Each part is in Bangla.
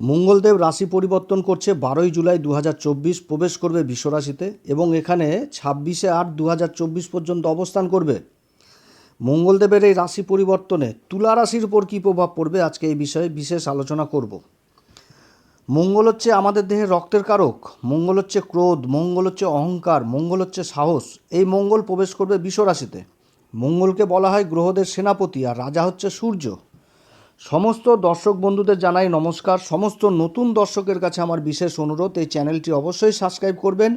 মঙ্গলদেব রাশি পরিবর্তন করছে বারোই জুলাই দু হাজার চব্বিশ প্রবেশ করবে বিশ্বরাশিতে এবং এখানে ছাব্বিশে আট দু পর্যন্ত অবস্থান করবে। মঙ্গলদেবের এই রাশি পরিবর্তনে তুলা রাশির উপর কী প্রভাব পড়বে আজকে এই বিষয়ে বিশেষ আলোচনা করব। মঙ্গল হচ্ছে আমাদের দেহে রক্তের কারক, মঙ্গল হচ্ছে ক্রোধ, মঙ্গল হচ্ছে অহংকার, মঙ্গল হচ্ছে সাহস, এই মঙ্গল প্রবেশ করবে বিশ্বরাশিতে। মঙ্গলকে বলা হয় গ্রহদের সেনাপতি আর রাজা হচ্ছে সূর্য। সমস্ত দর্শক বন্ধুদের জানাই নমস্কার। সমস্ত নতুন দর্শকের কাছে আমার বিশেষ অনুরোধ, এই চ্যানেলটি অবশ্যই সাবস্ক্রাইব করবেন।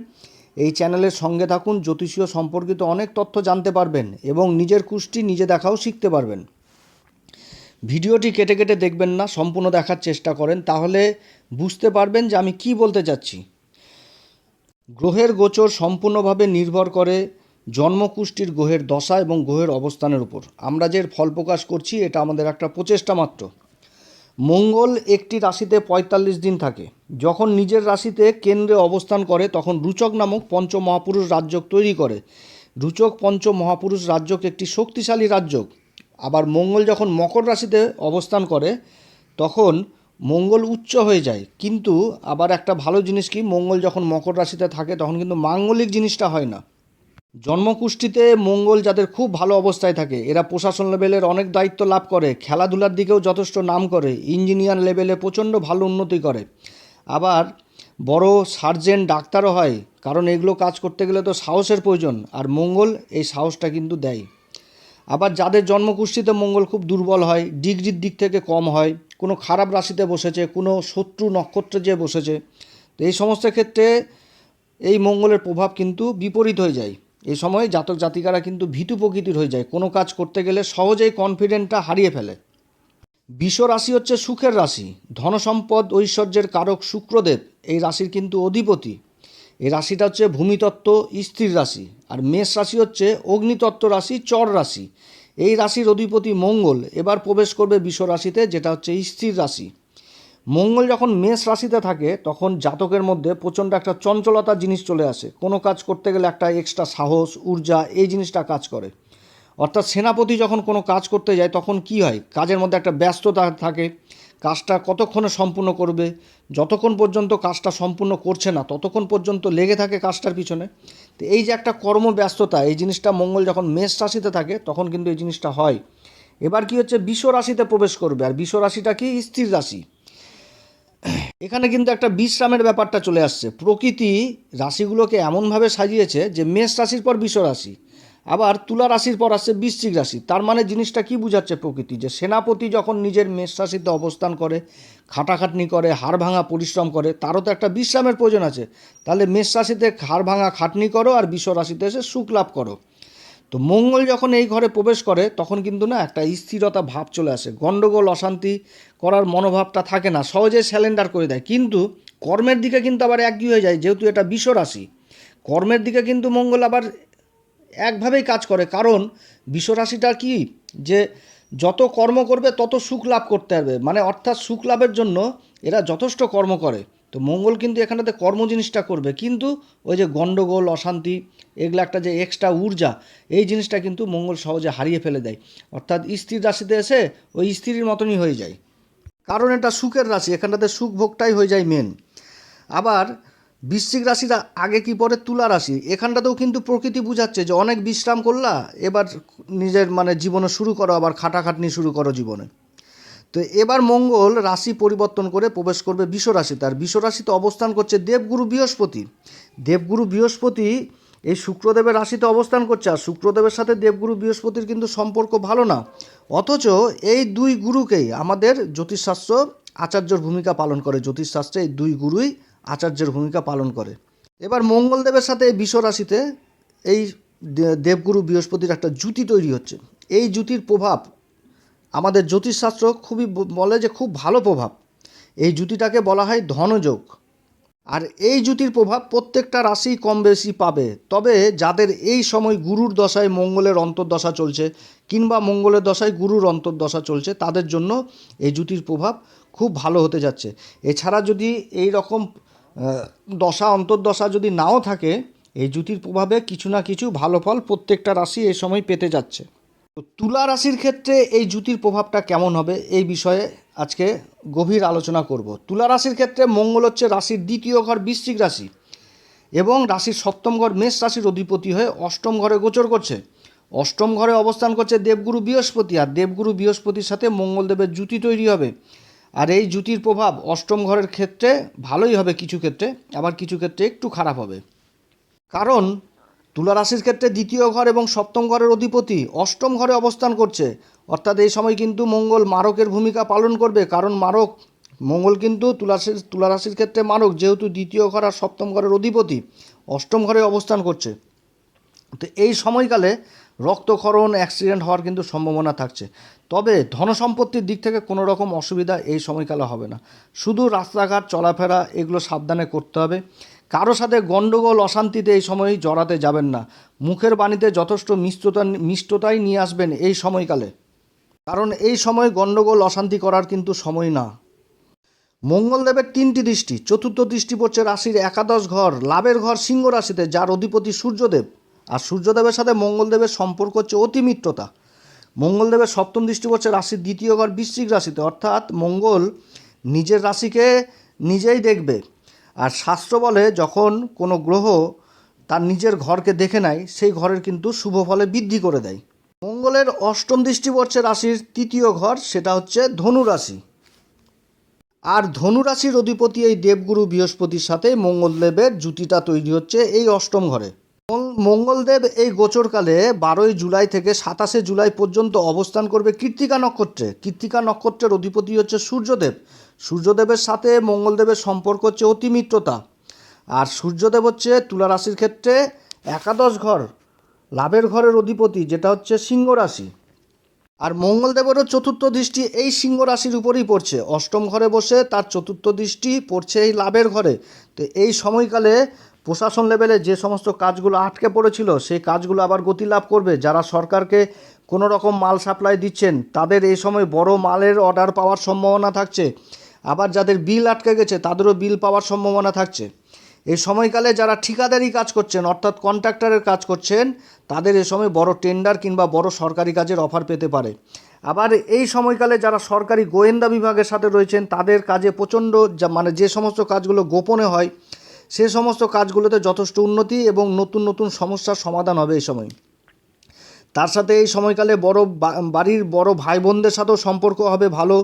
এই চ্যানেলের সঙ্গে থাকুন, জ্যোতিষীয় সম্পর্কিত অনেক তথ্য জানতে পারবেন এবং নিজের কুষ্টি নিজে দেখাও শিখতে পারবেন। ভিডিওটি কেটে কেটে দেখবেন না, সম্পূর্ণ দেখার চেষ্টা করেন, তাহলে বুঝতে পারবেন যে আমি কি বলতে চাচ্ছি। গ্রহের গোচর সম্পূর্ণভাবে নির্ভর করে জন্মকুষ্ঠির গ্রহের দশা এবং গ্রহের অবস্থানের উপর। আমরা যে ফল প্রকাশ করছি, এটা আমাদের একটা প্রচেষ্টা মাত্র। মঙ্গল একটি রাশিতে পঁয়তাল্লিশ দিন থাকে। যখন নিজের রাশিতে কেন্দ্রে অবস্থান করে, তখন রুচক নামক পঞ্চ মহাপুরুষ রাজ্যক তৈরি করে। রুচক পঞ্চ মহাপুরুষ রাজ্যক একটি শক্তিশালী রাজ্যক আবার মঙ্গল যখন মকর রাশিতে অবস্থান করে, তখন মঙ্গল উচ্চ হয়ে যায়। কিন্তু আবার একটা ভালো জিনিস কি, মঙ্গল যখন মকর রাশিতে থাকে, তখন কিন্তু মাঙ্গলিক জিনিসটা হয় না। জন্মকুষ্ঠিতে মঙ্গল যাদের খুব ভালো অবস্থায় থাকে, এরা প্রশাসন লেভেলের অনেক দায়িত্ব লাভ করে, খেলাধুলার দিকেও যথেষ্ট নাম করে, ইঞ্জিনিয়ার লেভেলে প্রচণ্ড ভালো উন্নতি করে। আবার বড় সার্জেন্ট ডাক্তারও হয়, কারণ এগুলো কাজ করতে গেলে তো সাহসের প্রয়োজন, আর মঙ্গল এই সাহসটা কিন্তু দেয়। আবার যাদের জন্মকুষ্ঠিতে মঙ্গল খুব দুর্বল হয়, ডিগ্রির দিক থেকে কম হয়, কোনো খারাপ রাশিতে বসেছে, কোনো শত্রু নক্ষত্রে যে বসেছে, তো এই সমস্ত ক্ষেত্রে এই মঙ্গলের প্রভাব কিন্তু বিপরীত হয়ে যায়। এই সময় জাতক জাতিকারা কিন্তু ভীতু প্রকৃতির হয়ে যায়। কোনো কাজ করতে গেলে সহজেই কনফিডেন্টটা হারিয়ে ফেলে। বিষ রাশি হচ্ছে সুখের রাশি। ধনসম্পদ, ঐশ্বর্যের কারক শুক্রদেব এই রাশির কিন্তু অধিপতি। এই রাশিটা হচ্ছে ভূমিতত্ত্ব, স্থির রাশি। আর মেষ রাশি হচ্ছে অগ্নিতত্ত্ব রাশি, চর রাশি। এই রাশির অধিপতি মঙ্গল। এবার প্রবেশ করবে বিষ রাশিতে, যেটা হচ্ছে স্থির রাশি। মঙ্গল যখন মেষ রাশিতে থাকে, তখন জাতকের মধ্যে প্রচণ্ড একটা চঞ্চলতার জিনিস চলে আসে। কোনো কাজ করতে গেলে একটা এক্সট্রা সাহস, ঊর্জা, এই জিনিসটা কাজ করে। অর্থাৎ সেনাপতি যখন কোনো কাজ করতে যায়, তখন কি হয়? কাজের মধ্যে একটা ব্যস্ততা থাকে, কাজটা কতক্ষণে সম্পূর্ণ করবে, যতক্ষণ পর্যন্ত কাজটা সম্পূর্ণ করছে না, ততক্ষণ পর্যন্ত লেগে থাকে কাজটার পিছনে। তো এই যে একটা কর্মব্যস্ততা, এই জিনিসটা মঙ্গল যখন মেষ রাশিতে থাকে, তখন কিন্তু এই জিনিসটা হয়। এবার কি হচ্ছে? বিশ্ব রাশিতে প্রবেশ করবে। আর বিশ্ব রাশিটা কি? স্থির রাশি। এখানে কিন্তু একটা বিশ্রামের ব্যাপারটা চলে আসছে। প্রকৃতি রাশিগুলোকে এমনভাবে সাজিয়েছে যে মেষ রাশির পর বিশ্ব রাশি, আবার তুলা রাশির পর আসছে বৃশ্চিক রাশি। তার মানে জিনিসটা কি বুঝাচ্ছে প্রকৃতি? যে সেনাপতি যখন নিজের মেষ রাশিতে অবস্থান করে, খাটাখাটনি করে, হাড় ভাঙা পরিশ্রম করে, তারও তো একটা বিশ্রামের প্রয়োজন আছে। তাহলে মেষ রাশিতে হাড় ভাঙা খাটনি করো আর বিশ্ব রাশিতে এসে সুখ লাভ করো। তো মঙ্গল যখন এই ঘরে প্রবেশ করে, তখন কিন্তু না একটা স্থিরতা ভাব চলে আসে। গণ্ডগোল অশান্তি করার মনোভাবটা থাকে না। সহজে স্যালেন্ডার করে দেয়। কিন্তু কর্মের দিকে কিন্তু আবার একই হয়ে যায়, যেহেতু এটা বিশ্ব রাশি। কর্মের দিকে কিন্তু মঙ্গল আবার একভাবেই কাজ করে। কারণ বিশ্ব রাশিটা কি? যে যত কর্ম করবে, তত সুখ লাভ করতে পারবে। মানে অর্থাৎ সুখ লাভের জন্য এরা যথেষ্ট কর্ম করে। তো মঙ্গল কিন্তু এখানেতে কর্ম জিনিসটা করবে, কিন্তু ওই যে গণ্ডগোল, অশান্তি, এগুলো একটা যে এক্সট্রা ঊর্জা, এই জিনিসটা কিন্তু মঙ্গল সহজে হারিয়ে ফেলে দেয়। অর্থাৎ স্থির রাশিতে এসে ওই স্ত্রীর মতনই হয়ে যায়। কারণ এটা সুখের রাশি, এখানটাতে সুখ ভোগটাই হয়ে যায় মেন আবার বৃশ্চিক রাশির আগে কি পরে? তুলা রাশি। এখানটাতেও কিন্তু প্রকৃতি বুঝাচ্ছে যে অনেক বিশ্রাম করলা, এবার নিজের মানে জীবনে শুরু করো, আবার খাটাখাটনি শুরু করো জীবনে। তো এবার মঙ্গল রাশি পরিবর্তন করে প্রবেশ করবে বিষ রাশিতে আর বিষ রাশিতে অবস্থান করছে দেবগুরু বৃহস্পতি। দেবগুরু বৃহস্পতি এই শুক্রদেবের রাশিতে অবস্থান করছে, আর শুক্রদেবের সাথে দেবগুরু বৃহস্পতির কিন্তু সম্পর্ক ভালো না। অথচ এই দুই গুরুকেই আমাদের জ্যোতিষশাস্ত্র আচার্যর ভূমিকা পালন করে। জ্যোতিষশাস্ত্রে এই দুই গুরুই আচার্যের ভূমিকা পালন করে। এবার মঙ্গলদেবের সাথে এই রাশিতে এই দেবগুরু বৃহস্পতির একটা জুতি তৈরি হচ্ছে। এই জুতির প্রভাব আমাদের জ্যোতিষশাস্ত্র খুবই বলে যে খুব ভালো প্রভাব। এই জুতিটাকে বলা হয় ধনযোগ। আর এই জুতির প্রভাব প্রত্যেকটা রাশি কম বেশি পাবে। তবে যাদের এই সময় গুরুর দশায় মঙ্গলের অন্তর্দশা চলছে কিংবা মঙ্গলের দশায় গুরুর অন্তর্দশা চলছে, তাদের জন্য এই জুতির প্রভাব খুব ভালো হতে যাচ্ছে। এছাড়া যদি এই রকম দশা অন্তর্দশা যদি নাও থাকে, এই জুতির প্রভাবে কিছু না কিছু ভালো ফল প্রত্যেকটা রাশি এই সময় পেতে যাচ্ছে। তো তুলা রাশির ক্ষেত্রে এই জুতির প্রভাবটা কেমন হবে? এই বিষয়ে আজকে গভীর আলোচনা করব। তুলা রাশির ক্ষেত্রে মঙ্গল হচ্ছে রাশির দ্বিতীয় ঘর বৃশ্চিক রাশি এবং রাশির সপ্তম ঘর মেষ রাশির অধিপতি হয়ে অষ্টম ঘরে গোচর করছে। অষ্টম ঘরে অবস্থান করছে দেবগুরু বৃহস্পতি আর দেবগুরু বৃহস্পতির সাথে মঙ্গলদেবের জুতি তৈরি হবে। আর এই জুতির প্রভাব অষ্টম ঘরের ক্ষেত্রে ভালোই হবে কিছু ক্ষেত্রে, আবার কিছু ক্ষেত্রে একটু খারাপ হবে। কারণ তুলা রাশির ক্ষেত্রে দ্বিতীয় ঘর এবং সপ্তম ঘরের অধিপতি অষ্টম ঘরে অবস্থান করছে। অর্থাৎ এই সময় কিন্তু মঙ্গল মারকের ভূমিকা পালন করবে। কারণ মারক, মঙ্গল কিন্তু তুলাশির তুলা রাশির ক্ষেত্রে মারক, যেহেতু দ্বিতীয় ঘর আর সপ্তম ঘরের অধিপতি, অষ্টম ঘরে অবস্থান করছে। তো এই সময়কালে রক্তক্ষরণ, অ্যাক্সিডেন্ট হওয়ার কিন্তু সম্ভাবনা থাকছে। তবে ধনসম্পত্তির দিক থেকে কোনো রকম অসুবিধা এই সময়কালে হবে না। শুধু রাস্তাঘাট, চলাফেরা, এগুলো সাবধানে করতে হবে। কারও সাথে গণ্ডগোল, অশান্তিতে এই সময় জড়াতে যাবেন না। মুখের বাণীতে যথেষ্ট মিষ্টতা মিষ্টতাই নিয়ে আসবেন এই সময়কালে। কারণ এই সময় গণ্ডগোল, অশান্তি করার কিন্তু সময় না। মঙ্গলদেবের তিনটি দৃষ্টি। চতুর্থ দৃষ্টি পড়ছে রাশির একাদশ ঘর, লাভের ঘর সিংহ রাশিতে, যার অধিপতি সূর্যদেব। আর সূর্যদেবের সাথে মঙ্গলদেবের সম্পর্ক হচ্ছে অতি মিত্রতা। মঙ্গলদেবের সপ্তম দৃষ্টি পড়ছে রাশির দ্বিতীয় ঘর বৃশ্চিক রাশিতে। অর্থাৎ মঙ্গল নিজের রাশিকে নিজেই দেখবে। আর শাস্ত্র বলে যখন কোনো গ্রহ তার নিজের ঘরকে দেখে নেয়, সেই ঘরের কিন্তু শুভ ফলে বৃদ্ধি করে দেয়। মঙ্গলের অষ্টম দৃষ্টি পড়ছে রাশির তৃতীয় ঘর সেটা হচ্ছে ধনু রাশি আর ধনু রাশির অধিপতি এই দেবগুরু বৃহস্পতির সাথে মঙ্গলদেবের জুতিটা তৈরি হচ্ছে এই অষ্টম ঘরে। মঙ্গলদেব এই গোচরকালে বারোই জুলাই থেকে সাতাশে জুলাই পর্যন্ত অবস্থান করবে কৃত্তিকা নক্ষত্রে। কৃত্তিকা নক্ষত্রের অধিপতি হচ্ছে সূর্যদেব। সূর্যদেবের সাথে মঙ্গলদেবের সম্পর্ক হচ্ছে অতি মিত্রতা। আর সূর্যদেব হচ্ছে তুলা রাশির ক্ষেত্রে একাদশ ঘর, লাভের ঘরের অধিপতি, যেটা হচ্ছে সিংহ রাশি আর মঙ্গলদেবেরও চতুর্থ দৃষ্টি এই সিংহ রাশির উপরেই পড়ছে। অষ্টম ঘরে বসে তার চতুর্থ দৃষ্টি পড়ছে এই লাভের ঘরে। তো এই সময়কালে প্রশাসন লেভেলে যে সমস্ত কাজগুলো আটকে পড়েছিল, সেই কাজগুলো আবার গতি লাভ করবে। যারা সরকারকে কোনো রকম মাল সাপ্লাই দিচ্ছেন, তাদের এই সময় বড় মালের অর্ডার পাওয়ার সম্ভাবনা থাকছে। আবার যাদের বিল আটকে গেছে, তাদেরও বিল পাওয়ার সম্ভাবনা থাকছে। এই সময়কালে যারা ঠিকাদারি কাজ করছেন, অর্থাৎ কন্ট্রাক্টরের কাজ করছেন, তাদের এ সময় বড় টেন্ডার কিংবা বড় সরকারি কাজের অফার পেতে পারে। আবার এই সময়কালে যারা সরকারি গোয়েন্দা বিভাগের সাথে রয়েছেন, তাদের কাজে প্রচণ্ড মানে যে সমস্ত কাজগুলো গোপনে হয় সে সমস্ত কাজগুলোতে যথেষ্ট উন্নতি এবং নতুন নতুন সমস্যার সমাধান হবে এই সময়। তার সাথে এই সময়কালে বড় বাড়ির বড় ভাই বোনদের সাথেও সম্পর্ক হবে ভালো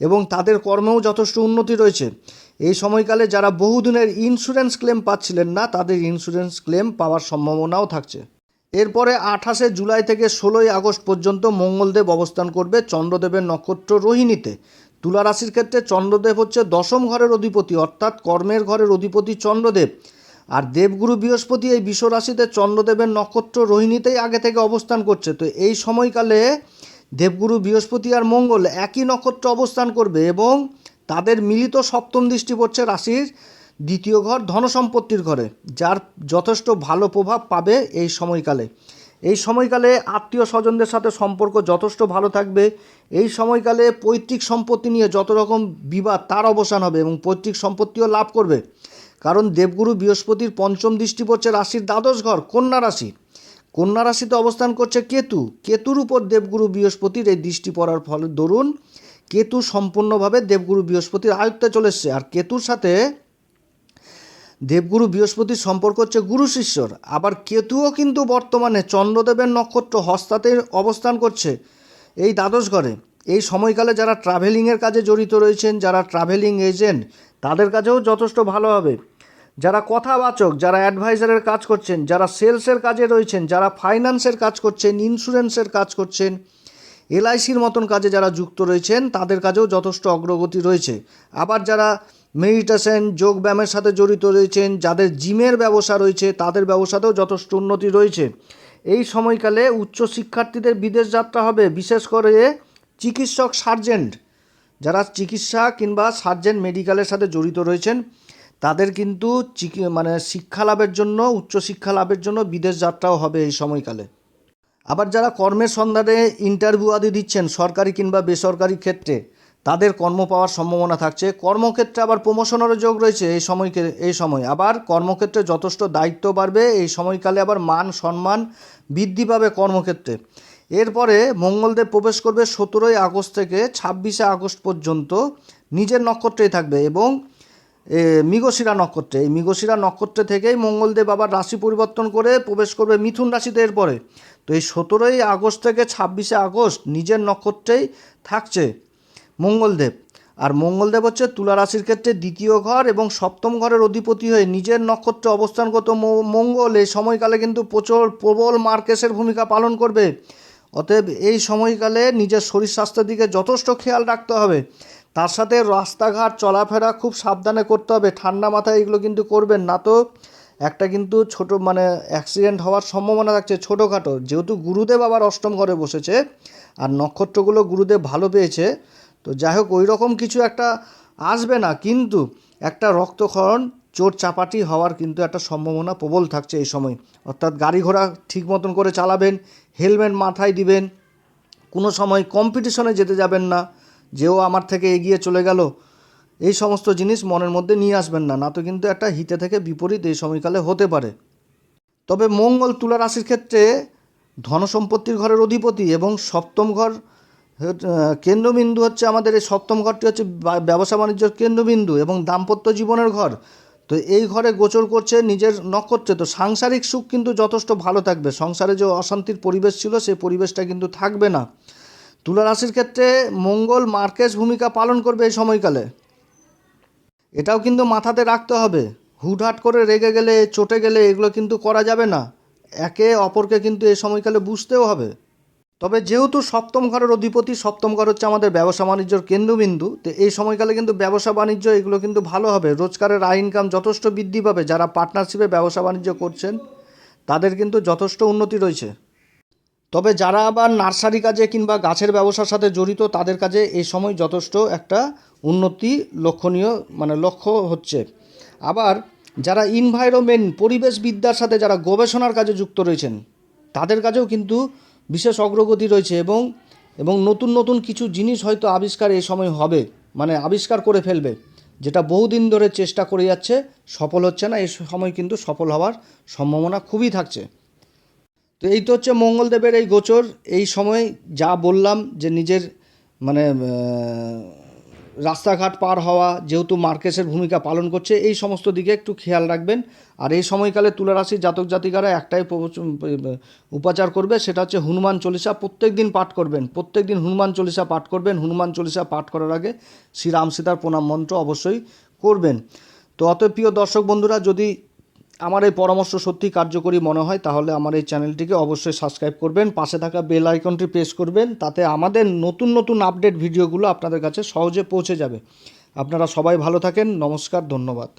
এবং তাদের কর্মেও যথেষ্ট উন্নতি রয়েছে। এই সময়কালে যারা বহুদিনের ইন্স্যুরেন্স ক্লেম পাচ্ছিলেন না, তাদের ইন্স্যুরেন্স ক্লেম পাওয়ার সম্ভাবনাও থাকছে। এরপরে আঠাশে জুলাই থেকে ষোলোই আগস্ট পর্যন্ত মঙ্গলদেব অবস্থান করবে চন্দ্রদেবের নক্ষত্র রোহিণীতে। তুলা রাশির ক্ষেত্রে চন্দ্রদেব হচ্ছে দশম ঘরের অধিপতি, অর্থাৎ কর্মের ঘরের অধিপতি চন্দ্রদেব। আর দেবগুরু বৃহস্পতি এই বিশ্ব রাশিতে চন্দ্রদেবের নক্ষত্র রোহিণীতেই আগে থেকে অবস্থান করছে। তো এই সময়কালে দেবগুরু বৃহস্পতি আর মঙ্গল একই নক্ষত্র অবস্থান করবে এবং তাদের মিলিত সপ্তম দৃষ্টি পড়ছে রাশির দ্বিতীয় ঘর ধনসম্পত্তির ঘরে, যার যথেষ্ট ভালো প্রভাব পাবে এই সময়কালে। এই সময়কালে আত্মীয় স্বজনদের সাথে সম্পর্ক যথেষ্ট ভালো থাকবে। এই সময়কালে পৈতৃক সম্পত্তি নিয়ে যত রকম বিবাদ, তার অবসান হবে এবং পৈতৃক সম্পত্তিও লাভ করবে। কারণ দেবগুরু বৃহস্পতির পঞ্চম দৃষ্টি পড়ছে রাশির দ্বাদশ ঘর, কন্যা রাশি। কন্যা রাশিতে অবস্থান করছে কেতু। কেতুর উপর দেবগুরু বৃহস্পতির এই দৃষ্টি পড়ার ফলে দরুন, কেতু সম্পূর্ণভাবে দেবগুরু বৃহস্পতির আয়ত্তে চলে এসছে। আর কেতুর সাথে দেবগুরু বৃহস্পতির সম্পর্ক হচ্ছে গুরু শিষ্যর। আবার কেতুও কিন্তু বর্তমানে চন্দ্রদেবের নক্ষত্র হস্তাতে অবস্থান করছে এই দ্বাদশ ঘরে। এই সময়কালে যারা ট্রাভেলিংয়ের কাজে জড়িত রয়েছেন, যারা ট্রাভেলিং এজেন্ট তাদের কাছেও যথেষ্ট ভালো হবে। যারা কথাবাচক, যারা অ্যাডভাইজারের কাজ করছেন, যারা সেলসের কাজে রয়েছেন, যারা ফাইন্যান্সের কাজ করছেন ইন্স্যুরেন্সের কাজ করছেন, এলআইসির মতন কাজে যারা যুক্ত রয়েছেন, তাদের কাজেও যথেষ্ট অগ্রগতি রয়েছে। আবার যারা মেডিটেশন যোগ ব্যায়ামের সাথে জড়িত রয়েছেন, যাদের জিমের ব্যবসা রয়েছে, তাদের ব্যবসাতেও যথেষ্ট উন্নতি রয়েছে। এই সময়কালে উচ্চ শিক্ষার্থীদের বিদেশ যাত্রা হবে, বিশেষ করে চিকিৎসক সার্জেন্ট। যারা চিকিৎসা কিংবা সার্জেন্ট মেডিকেলের সাথে জড়িত রয়েছেন, তাদের কিন্তু মানে শিক্ষা লাভের জন্য, উচ্চ শিক্ষা লাভের জন্য বিদেশ যাত্রাও হবে এই সময়কালে। আবার যারা কর্মের সন্ধানে ইন্টারভিউ আদি দিচ্ছেন, সরকারি কিংবা বেসরকারি ক্ষেত্রে তাদের কর্ম পাওয়ার সম্ভাবনা থাকছে। কর্মক্ষেত্রে আবার প্রমোশনেরও যোগ রয়েছে এই সময়কে, এই সময়। আবার কর্মক্ষেত্রে যথেষ্ট দায়িত্ব বাড়বে, এই সময়কালে আবার মান সম্মান বৃদ্ধি পাবে কর্মক্ষেত্রে। এরপরে মঙ্গলদেব প্রবেশ করবে সতেরোই আগস্ট থেকে ছাব্বিশে আগস্ট পর্যন্ত নিজের নক্ষত্রেই থাকবে এবং মৃগশিরা নক্ষত্রে। এই মৃগশিরা নক্ষত্রে থেকেই মঙ্গলদেব আবার রাশি পরিবর্তন করে প্রবেশ করবে মিথুন রাশিতে এরপরে। তো এই সতেরোই আগস্ট থেকে ছাব্বিশে আগস্ট নিজের নক্ষত্রেই থাকছে। মঙ্গলদেব। আর মঙ্গলদেব হচ্ছে তুলা রাশির ক্ষেত্রে দ্বিতীয় ঘর এবং সপ্তম ঘরের অধিপতি হয়ে নিজের নক্ষত্রে অবস্থানগত মঙ্গল এই সময়কালে কিন্তু প্রচুর প্রবল মার্কেসের ভূমিকা পালন করবে। অতএব এই সময়কালে নিজের শরীর স্বাস্থ্যের দিকে যথেষ্ট খেয়াল রাখতে হবে। তার সাথে রাস্তাঘাট চলাফেরা খুব সাবধানে করতে হবে। ঠান্ডা মাথায় এগুলো কিন্তু করবেন না তো। একটা কিন্তু ছোট মানে অ্যাক্সিডেন্ট হওয়ার সম্ভাবনা থাকছে ছোটোখাটো। যেহেতু গুরুদেব আবার অষ্টম ঘরে বসেছে, আর নক্ষত্রগুলো গুরুদেব ভালো পেয়েছে তো যাই হোক ওই রকম কিছু একটা আসবে না, কিন্তু একটা রক্তক্ষরণ চোট চাপাটি হওয়ার কিন্তু একটা সম্ভাবনা প্রবল থাকছে এই সময়। অর্থাৎ গাড়ি ঘোড়া ঠিক মতন করে চালাবেন, হেলমেট মাথায় দিবেন, কোনো সময় কম্পিটিশনে যেতে যাবেন না, যেও আমার থেকে এগিয়ে চলে গেল, এই সমস্ত জিনিস মনের মধ্যে নিয়ে আসবেন না না তো কিন্তু একটা হিতে থেকে বিপরীত এই সময়কালে হতে পারে। তবে মঙ্গল তুলা রাশির ক্ষেত্রে ধনসম্পত্তির ঘরের অধিপতি এবং সপ্তম ঘর কেন্দ্রবিন্দু হচ্ছে আমাদের এই সপ্তম ঘরটি হচ্ছে ব্যবসা বাণিজ্যের কেন্দ্রবিন্দু এবং দাম্পত্য জীবনের ঘর। তো এই ঘরে গোচর করছে নিজের নক্ষত্রে। তো সাংসারিক সুখ কিন্তু যথেষ্ট ভালো থাকবে। সংসারে যে অশান্তির পরিবেশ ছিল, সেই পরিবেশটা কিন্তু থাকবে না। তুলা রাশির ক্ষেত্রে মঙ্গল মার্কেস ভূমিকা পালন করবে এই সময়কালে। এটাও কিন্তু মাথাতে রাখতে হবে। হুটহাট করে রেগে গেলে, চটে গেলে এগুলো কিন্তু করা যাবে না। একে অপরকে কিন্তু এই সময়কালে বুঝতেও হবে। তবে যেহেতু সপ্তম ঘরের অধিপতি, সপ্তম ঘর হচ্ছে আমাদের ব্যবসা বাণিজ্যর কেন্দ্রবিন্দু, তো এই সময়কালে কিন্তু ব্যবসা বাণিজ্য, এগুলো কিন্তু ভালো হবে। রোজগারের আয় ইনকাম যথেষ্ট বৃদ্ধি পাবে। যারা পার্টনারশিপে ব্যবসা বাণিজ্য করছেন, তাদের কিন্তু যথেষ্ট উন্নতি রয়েছে। তবে যারা আবার নার্সারি কাজে কিংবা গাছের ব্যবসার সাথে জড়িত, তাদের কাজে এই সময় যথেষ্ট একটা উন্নতি লক্ষণীয় মানে লক্ষ্য হচ্ছে। আবার যারা ইনভায়রনমেন্ট পরিবেশবিদ্যার সাথে যারা গবেষণার কাজে যুক্ত রয়েছেন, তাদের কাছেও কিন্তু বিশেষ অগ্রগতি রয়েছে এবং এবং নতুন নতুন কিছু জিনিস হয়তো আবিষ্কার এই সময় হবে মানে আবিষ্কার করে ফেলবে, যেটা বহুদিন ধরে চেষ্টা করে যাচ্ছে, সফল হচ্ছে না এই সময় কিন্তু সফল হওয়ার সম্ভাবনা খুবই থাকছে। তো এই তো হচ্ছে মঙ্গলদেবের এই গোচর, এই সময় যা বললাম যে নিজের মানে রাস্তাঘাট পার হওয়া, যেহেতু মার্কেসের ভূমিকা পালন করছে, এই সমস্ত দিকে একটু খেয়াল রাখবেন। আর এই সময়কালে তুলারাশির জাতক জাতিকারা একটাই উপাচার করবে, সেটা হচ্ছে হনুমান চল্লিশা প্রত্যেক দিন পাঠ করবেন। প্রত্যেক দিন হনুমান চল্লিশা পাঠ করবেন। হনুমান চল্লিশা পাঠ করার আগে শ্রীরাম সীতার প্রণাম মন্ত্র অবশ্যই করবেন। তো অত প্রিয় দর্শক বন্ধুরা, যদি আমার এই পরামর্শ সত্যি কার্যকরী মনে হয়, তাহলে আমার এই চ্যানেলটিকে অবশ্যই সাবস্ক্রাইব করবেন, পাশে থাকা বেল আইকনটি প্রেস করবেন, তাতে আমাদের নতুন নতুন আপডেট ভিডিওগুলো আপনাদের কাছে সহজে পৌঁছে যাবে। আপনারা সবাই ভালো থাকেন, নমস্কার, ধন্যবাদ।